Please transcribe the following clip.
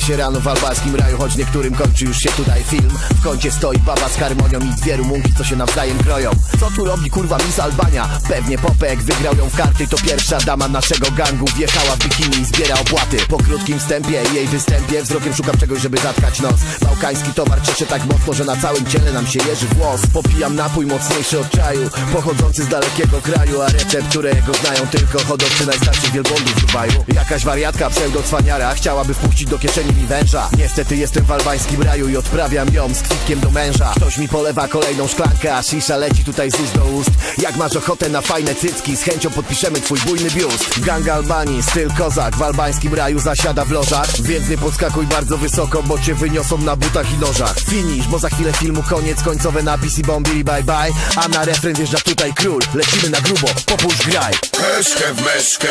się rano w albańskim raju Choć niektórym kończy już się tutaj film. W kącie stoi baba z harmonią i dwie rumunki, co się nawzajem kroją. Co tu robi kurwa Miss Albania? Pewnie Popek wygrał ją w karty To pierwsza dama naszego gangu. Wjechała w bikini i zbiera opłaty. Po krótkim wstępie i jej występie Wzrokiem szukam czegoś, żeby zatkać nos. Bałkański towar cieszy tak mocno, że na całym ciele nam się jeży włos. Popijam napój mocniejszy od czaju Pochodzący z dalekiego kraju A recept, którego znają tylko hodowcy najstarszych wielbłądów w Dubaju. Jakaś wariatka pseudo-cwaniara Chciałaby wpuścić do kieszeni mi węża. Niestety jestem w albańskim raju i odprawiam ją z kwitkiem do męża. Ktoś mi polewa kolejną szklankę, a shisha leci tutaj z ust do ust. Jak masz ochotę na fajne cycki, z chęcią podpiszemy twój bujny biust. Gang Albanii, styl kozak, w albańskim raju zasiada w lożach. Więc nie podskakuj bardzo wysoko, bo cię wyniosą na butach i nożach. Finish, bo za chwilę filmu koniec, końcowe napisy bombili bye bye. A na refren wjeżdża tutaj król, lecimy na grubo, popusz graj. Meszkę w meszkę,